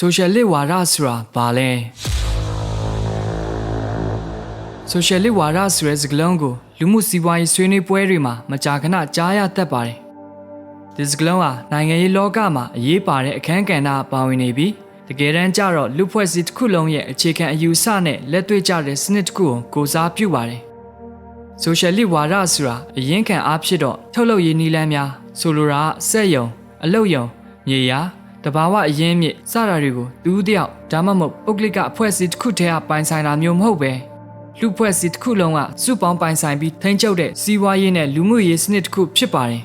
social လစ်ဝါဒဆိုတာဘာလဲ social လစ်ဝါဒဆိုတဲ့စကားလုံးကိုလူမှုစီးပွားရေးဆွေးနွေးပွဲတွေမှာမကြာခဏကြားရတတ်ပါတယ်ဒီစကားလုံးဟာနိုင်ငံရေးလောကမှာအရေးပါတဲ့အခန်းကဏ္ဍပါဝင်နေပြီးတကယ်တမ်းကျတော့လူဖွဲ့စည်းတစ်ခုလုံးရဲ့အခြေခံအယူအဆနဲ့လက်တွေ့ကျတဲ့စနစ်တစ်ခုကိုကိုစားပြုပါတယ် social လစ်ဝါဒဆိုတာအရင်ခံအားဖြစ်တော့ထုတ်လုပ်ရေးနည်းလမ်းများဆိုလိုတာကစက်ယုံအလုပ်ယုံမြေယာ တဘာဝအရင်းမြစ်စတာတွေကိုတူးတယောက်ဒါမှမဟုတ်ပုဂ္ဂလိကအဖွဲ့အစည်းတစ်ခုတည်းကပိုင်ဆိုင်တာမျိုးမဟုတ်ပဲလူဖွဲ့စည်းတစ်ခုလုံးကစုပေါင်းပိုင်ဆိုင်ပြီးထိန်းချုပ်တဲ့စီးပွားရေးနဲ့လူမှုရေးစနစ်တစ်ခုဖြစ်ပါတယ်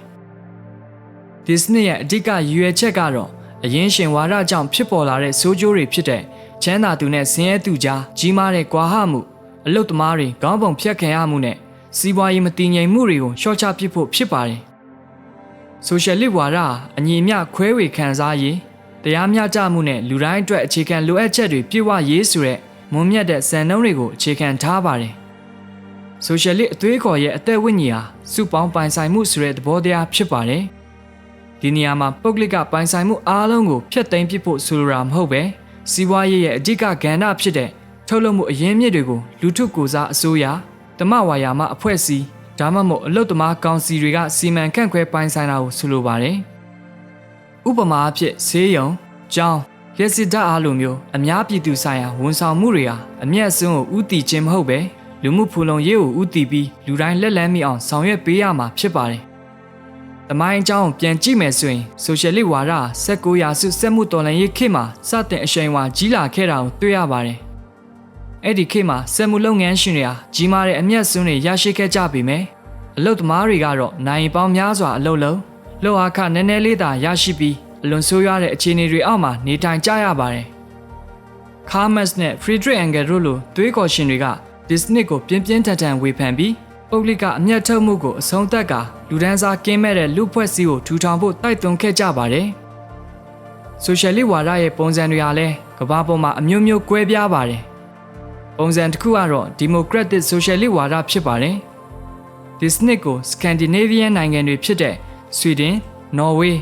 ဒီစနစ်ရဲ့အဓိကရည်ရွယ်ချက်ကတော့အရင်ရှင်ဝါဒကြောင့်ဖြစ်ပေါ်လာတဲ့ဆိုးကျိုးတွေဖြစ်တဲ့ချမ်းသာသူနဲ့ဆင်းရဲသူကြားကြီးမားတဲ့ကွာဟမှုအလုတ်သမားတွေခေါင်းပုံဖြတ်ခံရမှုနဲ့စီးပွားရေးမတည်ငြိမ်မှုတွေကိုရှော့ချပစ်ဖို့ဖြစ်ပါတယ်ဆိုရှယ်လစ်ဝါဒဟာအညီအမျှခွဲဝေခံစားရေး တရားမျှတမှုနဲ့လူတိုင်းအတွက်အခြေခံလိုအပ်ချက်တွေပြည့်ဝရေးဆိုတဲ့မွန်မြတ်တဲ့စံနှုန်းတွေကိုအခြေခံထားပါတယ်။ဆိုရှယ်လစ်အသွေးခေါ်ရဲ့အသက်ဝိညာဉ်ဟာစုပေါင်းပိုင်ဆိုင်မှုဆိုတဲ့သဘောတရားဖြစ်ပါတယ်။ဒီနေရာမှာပုဂ္ဂလိကပိုင်ဆိုင်မှုအားလုံးကိုဖျက်သိမ်းပစ်ဖို့ဆိုလိုတာမဟုတ်ပဲစီးပွားရေးရဲ့အဓိကကဏ္ဍဖြစ်တဲ့ထုတ်လုပ်မှုအရင်းမြစ်တွေကိုလူထုကိုစားအစိုးရတမဝါယာမအဖွဲ့အစည်းဒါမှမဟုတ်အလုတ်သမားကောင်စီတွေကစီမံခန့်ခွဲပိုင်ဆိုင်တာကိုဆိုလိုပါတယ်။ ဥပမာအဖြစ်ဆေးရုံ၊ကျောင်း၊ရက်စစ်ဓာတ်အားလိုမျိုးအများပြည်သူဆိုင်ရာဝန်ဆောင်မှုတွေဟာအမျက်ဆုံးကိုဥတီခြင်းမဟုတ်ပဲလူမှုဖူလုံရေးကိုဥတီပြီးလူတိုင်းလက်လန်းမိအောင်ဆောင်ရွက်ပေးရမှာဖြစ်ပါတယ်။တမိုင်းအကြောင်းပြန်ကြည့်မယ်ဆိုရင်ဆိုရှယ်လစ်ဝါဒ19ရာစုစက်မှုတော်လှန်ရေးခေတ်မှာစတင်အရှိန်အဝါကြီးလာခဲ့တာကိုတွေ့ရပါတယ်။အဲ့ဒီခေတ်မှာစက်မှုလုပ်ငန်းရှင်တွေဟာကြီးမားတဲ့အမျက်စွန်းတွေရရှိခဲ့ကြပြီမယ်။အလုပ်သမားတွေကတော့နိုင်ပေါင်းများစွာအလုပ်လုပ် လှုပ်အားခနည်းနည်းလေးသာရရှိပြီးအလွန်ဆိုးရွားတဲ့အခြေအနေတွေအောက်မှာနေထိုင်ကြရပါတယ်။ Karmas နဲ့ Friedrich Engels တို့လိုသွေးကော်ရှင်တွေကဒီစနစ်ကိုပြင်းပြင်းထန်ထန်ဝေဖန်ပြီးပုဂ္ဂလိကအမျက်ထုတ်မှုကိုအဆုံးသတ်ကာလူဒန်းစားကင်းမဲ့တဲ့လူဖွဲ့စည်းကိုထူထောင်ဖို့တိုက်တွန်းခဲ့ကြပါတယ်။ Social ဝါဒရဲ့ပုံစံတွေဟာလည်းကမ္ဘာပေါ်မှာအမျိုးမျိုးကွဲပြားပါတယ်။ပုံစံတစ်ခုကတော့ Democratic Social ဝါဒဖြစ်ပါတယ်။ဒီစနစ်ကို Scandinavian နိုင်ငံတွေဖြစ်တဲ့ Sweden, Norway,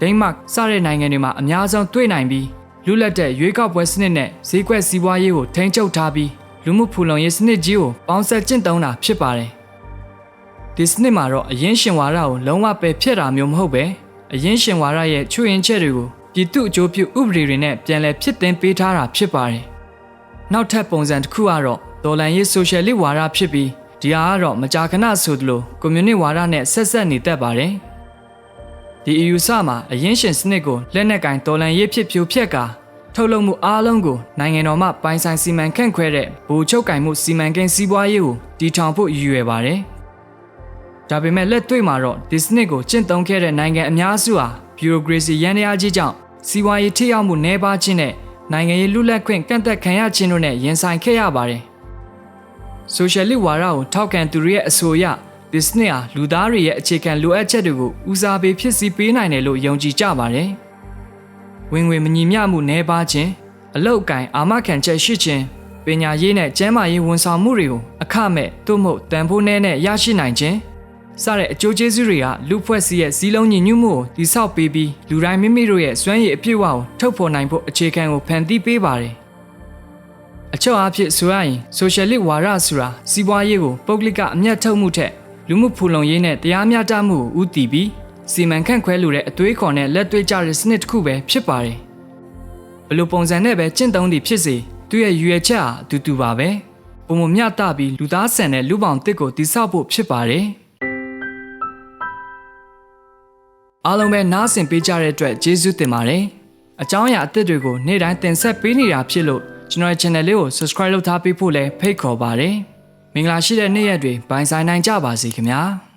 ဒိန်းမတ်စတဲ့နိုင်ငံတွေမှာအများဆုံးတွေ့နိုင်ပြီးလူလက်တဲ့ရွေးကောက်ပွဲစနစ်နဲ့ဈေးကွက်စီးပွားရေးကိုထိန်းချုပ်ထားပြီးလူမှုဖူလုံရေးစနစ်ကြီးကိုပေါင်းဆက်ကျင့်သုံးတာဖြစ်ပါတယ်။ဒီစနစ်မှာတော့အရင်ရှင်ဝါဒကိုလုံးဝပယ်ဖျက်တာမျိုးမဟုတ်ပဲအရင်ရှင်ဝါဒရဲ့ချွေရင်ချက်တွေကိုပြည်သူအကျိုးပြုဥပဒေတွေနဲ့ပြန်လည်ဖြစ်တင်ပေးထားတာဖြစ်ပါတယ်။နောက်ထပ်ပုံစံတစ်ခုကတော့ဒေါ်လန်ရေးဆိုရှယ်လစ်ဝါဒဖြစ်ပြီးဒီဟာကတော့မကြာခဏဆိုသလိုကွန်မြူနစ်ဝါဒနဲ့ဆက်ဆက်နေတတ်ပါတယ်။ ဒီအယူဆမှာအရင်ရှင်စနစ်ကိုလက်နက်ကင်တော်လန်ရေးဖြစ်ဖြိုဖျက်ကာထုတ်လုပ်မှုအားလုံးကိုနိုင်ငံတော်မှပိုင်ဆိုင်စီမံခန့်ခွဲတဲ့ဘူချုပ်ကင်မှုစီမံကိန်းစီးပွားရေးကိုတည်ထောင်ဖို့ရည်ရွယ်ပါတယ်။ဒါပေမဲ့လက်တွေ့မှာတော့ဒီစနစ်ကိုကျင့်သုံးခဲ့တဲ့နိုင်ငံအများစုဟာဘီရိုကရေစီရန်ရာကြီးကြောင့်စီးပွားရေးထိရောက်မှုနှဲပါခြင်းနဲ့နိုင်ငံရေးလူလက်ခွင့်ကန့်သက်ခံရခြင်းတို့နဲ့ရင်ဆိုင်ခဲ့ရပါတယ်။ဆိုရှယ်လစ်ဝါဒကိုထောက်ခံသူတွေရဲ့အဆိုအရ ဒီစနစ်ဟာလူသားတွေရဲ့အခြေခံလိုအပ်ချက်တွေကိုဦးစားပေးဖြစ်စီပေးနိုင်တယ်လို့ယုံကြည်ကြပါတယ်။ဝင်ငွေမညီမျှမှုနှဲပါခြင်းအလောက်အကင်အာမခံချက်ရှိခြင်းပညာရေးနဲ့ကျန်းမာရေးဝန်ဆောင်မှုတွေကိုအခမဲ့သို့မဟုတ်တန်ဖိုးနည်းနဲ့ရရှိနိုင်ခြင်းစတဲ့အကျိုးကျေးဇူးတွေကလူဖွဲ့စည်းရဲ့စည်းလုံးညီညွတ်မှုကိုတိဆောက်ပေးပြီးလူတိုင်းမိမိတို့ရဲ့စွမ်းရည်အပြည့်အဝကိုထုတ်ဖော်နိုင်ဖို့အခြေခံကိုဖန်တီးပေးပါတယ်။အချုပ်အားဖြင့်ဆိုရရင် social ဝါဒဆိုတာစီးပွားရေးကိုပုဂ္ဂလိကအမျက်ထုတ်မှုထက် လူမှုဖူလုံရေးနဲ့တရားမျှတမှုကိုဥတည်ပြီးစီမံခန့်ခွဲလိုတဲ့အသွေးခေါ်နဲ့လက်တွေ့ကျတဲ့စနစ်တစ်ခုပဲဖြစ်ပါတယ်။ဘယ်လိုပုံစံနဲ့ပဲကျင့်သုံးသည်ဖြစ်စေသူရဲ့ရွယ်ချက်ဟာအတူတူပါပဲ။ပုံမမျှတပြီးလူသားဆန်တဲ့လူပေါင်းတစ်ကိုတိဆောက်ဖို့ဖြစ်ပါတယ်။အားလုံးပဲနားဆင်ပေးကြတဲ့အတွက်ကျေးဇူးတင်ပါတယ်။အကြောင်းအရာအသစ်တွေကိုနေ့တိုင်းတင်ဆက်ပေးနေတာဖြစ်လို့ကျွန်တော်ရဲ့ channel လေးကို subscribe လုပ်ထားပေးဖို့လည်းဖိတ်ခေါ်ပါတယ်။ မင်္ဂလာရှိတဲ့နေ့ရက်တွေပိုင်ဆိုင်နိုင်ကြပါစေခင်ဗျာ။